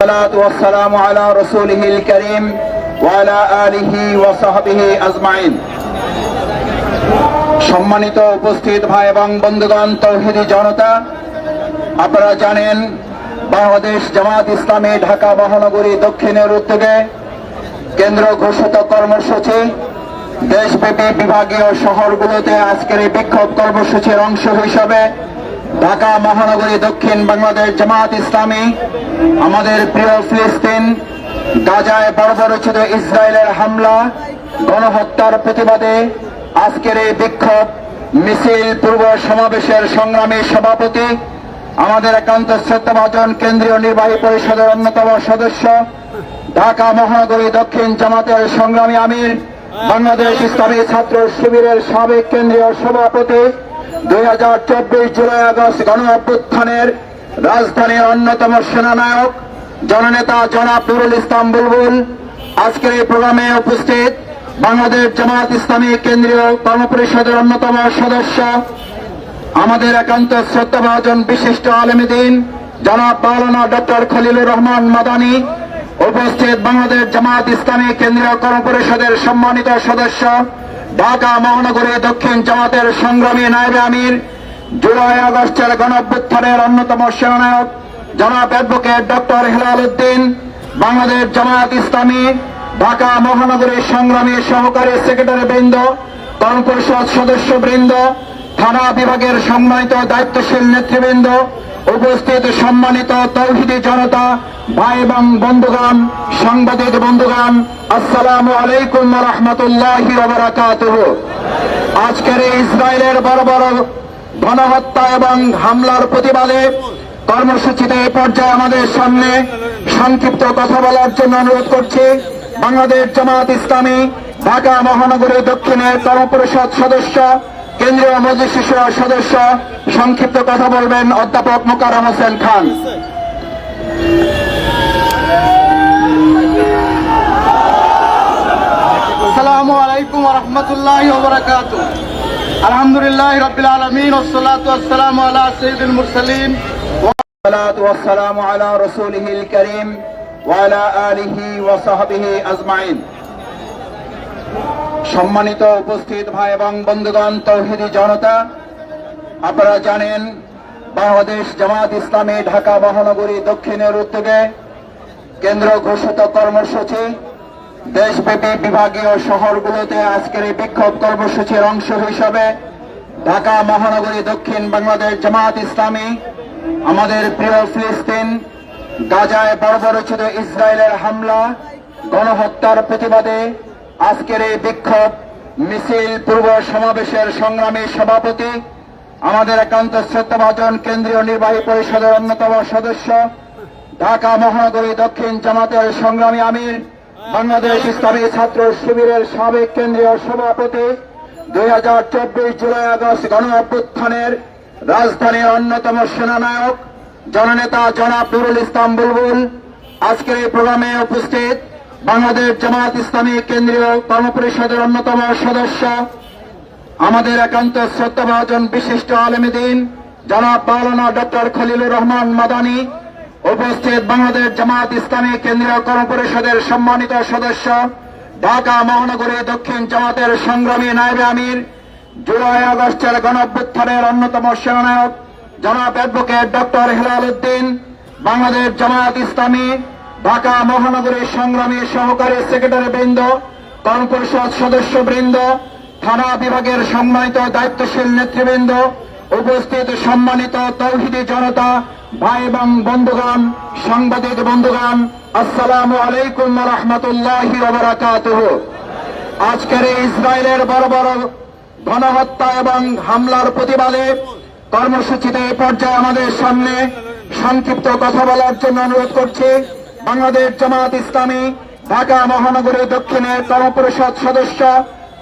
والصلاة والسلام على رسوله الكريم وعلى آله وصحبه أجمعين সম্মানিত উপস্থিত ভাই এবং বন্ধুগণ তৌহিদি জনতা আপনারা জানেন বাংলাদেশ জামাত ইসলামী ঢাকা মহানগরী দক্ষিণের উদ্যোগে কেন্দ্র ঘোষিত কর্মসূচি দেশব্যাপী বিভাগীয় শহরগুলোতে আজকের এই বিক্ষোভ কর্মসূচির অংশ হিসাবে ঢাকা মহানগরী দক্ষিণ বাংলাদেশ জামাত ইসলামী, আমাদের প্রিয় ফিলিস্তিন, গাজায় বর্বরচিত ইসরায়েলের হামলা, গণহত্যার প্রতিবাদে আজকের এই বিক্ষোভ, মিছিল, পূর্ব সমাবেশের সংগ্রামী সভাপতি, আমাদের একান্ত শ্রদ্ধাভাজন কেন্দ্রীয় নির্বাহী পরিষদের অন্যতম সদস্য, ঢাকা মহানগরী দক্ষিণ জামাতের সংগ্রামী আমির, বাংলাদেশ ইসলামী ছাত্র শিবিরের সাবেক কেন্দ্রীয় সভাপতি দুই হাজার চব্বিশ জুলাই আগস্ট গণ অভ্যুত্থানের রাজধানীর অন্যতম সেনানায়ক, জননেতা জনাব নুরুল ইসলাম বুলবুল। আজকের এই প্রোগ্রামে উপস্থিত বাংলাদেশ জামাত ইসলামী কেন্দ্রীয় কর্মপরিষদের অন্যতম সদস্য, আমাদের একান্ত শ্রদ্ধাভাজন বিশিষ্ট আলমদিন জনাব মাওলানা ডক্টর খলিলুর রহমান মাদানী। উপস্থিত বাংলাদেশ জামাত ইসলামী কেন্দ্রীয় কর্মপরিষদের সম্মানিত সদস্য ঢাকা মহানগরী দক্ষিণ জামাতের সংগ্রামী নায়েবে আমির, জুলাই আগস্টের গণঅভ্যুত্থানের অন্যতম সেনানায়ক জনাব অ্যাডভোকেট ডক্টর হেলাল উদ্দিন, বাংলাদেশ জামাত ইসলামী, ঢাকা মহানগরীর সংগ্রামী সহকারী সেক্রেটারি বৃন্দ কর্মপরিষদ সদস্য বৃন্দ থানা বিভাগের সম্মানিত দায়িত্বশীল নেতৃবৃন্দ উপস্থিত সম্মানিত তৌহিদি জনতা, ভাই এবং বন্ধুগণ, সাংবাদিক বন্ধুগণ, আসসালামু আলাইকুম রহমতুল্লাহি আজকের ইসরায়েলের বড় বড় গণহত্যা এবং হামলার প্রতিবাদে কর্মসূচিতে এই পর্যায়ে আমাদের সামনে সংক্ষিপ্ত কথা বলার জন্য অনুরোধ করছি। বাংলাদেশ জামাত ইসলামী, ঢাকা মহানগরী দক্ষিণের কর্মপরিষদ সদস্য কেন্দ্রীয় মজলিস সদস্য সংক্ষিপ্ত কথা বলবেন অধ্যাপক মোকারম হোসেন খান আসসালামু আলাইকুম রহমতুল্লাহ ওবরাকাত আলহামদুলিল্লাহ রবিল আলমিন ওসলাত আসসালামু আলা সঈদুল মুরসালিন والصلاة والسلام على رسوله الكريم وعلى آله وصحبه أجمعين সম্মানিত উপস্থিত ভাই এবং বন্ধুগণ, তৌহিদি জনতা, আপনারা জানেন বাংলাদেশ জামাত ইসলামী ঢাকা মহানগরী দক্ষিণের উদ্যোগে কেন্দ্র ঘোষিত কর্মসূচি, দেশব্যাপী বিভাগীয় শহরগুলোতে আজকের এই বিক্ষোভ কর্মসূচির অংশ হিসাবে ঢাকা মহানগরী দক্ষিণ বাংলাদেশ জামাত ইসলামী, আমাদের প্রিয় ফিলিস্তিন, গাজায় বর্বরচিত ইসরায়েলের হামলা, গণহত্যার প্রতিবাদে আজকের এই বিক্ষোভ, মিছিল, পূর্ব সমাবেশের সংগ্রামী সভাপতি, আমাদের একান্ত শ্রদ্ধাভাজন কেন্দ্রীয় নির্বাহী পরিষদের অন্যতম সদস্য, ঢাকা মহানগরী দক্ষিণ জামাতের সংগ্রামী আমির, বাংলাদেশ ইসলামী ছাত্র শিবিরের সাবেক কেন্দ্রীয় সভাপতি, দুই হাজার চব্বিশ জুলাই আগস্ট গণ অভ্যুত্থানের রাজধানীর অন্যতম সেনানায়ক, জননেতা জনাব নুরুল ইসলাম বুলবুল, আজকের এই প্রোগ্রামে উপস্থিত বাংলাদেশ জামাত ইসলামী কেন্দ্রীয় কর্মপরিষদের অন্যতম সদস্য। আমাদের একান্ত শ্রদ্ধাভাজন বিশিষ্ট আলমদিন জনাব মাওলানা ডক্টর খলিলুর রহমান মাদানী, উপস্থিত বাংলাদেশ জামাত ইসলামী কেন্দ্রীয় কর্মপরিষদের সম্মানিত সদস্য, ঢাকা মহানগরী দক্ষিণ জামাতের সংগ্রামী নায়েবে আমির, জুলাই আগস্টের গণঅভ্যুত্থানের অন্যতম সেনানায়ক, জনাব অ্যাডভোকেট ডক্টর হেলাল উদ্দিন, বাংলাদেশ জামাত ইসলামী ঢাকা মহানগরীর সংগ্রামী সহকারী সেক্রেটারি বৃন্দ কর্মপরিষদ সদস্য বৃন্দ, থানা বিভাগের সম্মানিত দায়িত্বশীল নেতৃবৃন্দ, উপস্থিত সম্মানিত তৌহিদি জনতা, ভাই এবং বন্ধুগণ, সাংবাদিক বন্ধুগণ, আসসালামু আলাইকুম রহমতুল্লাহ আজকের ইসরায়েলের বড় বড় গণহত্যা এবং হামলার প্রতিবাদে কর্মসূচিতে এই পর্যায়ে আমাদের সামনে সংক্ষিপ্ত কথা বলার জন্য অনুরোধ করছি। বাংলাদেশ জামাত ইসলামী, ঢাকা মহানগরী দক্ষিণের কর্মপরিষদ সদস্য,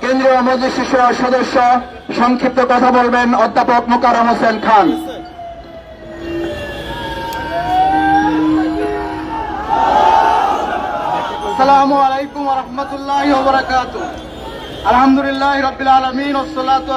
কেন্দ্রীয় মজলিস সদস্য, সংক্ষিপ্ত কথা বলবেন অধ্যাপক মোকারম হোসেন খান। আসসালামু আলাইকুম আলহামদুলিল্লাহ রবিল আলমিন ওসলাত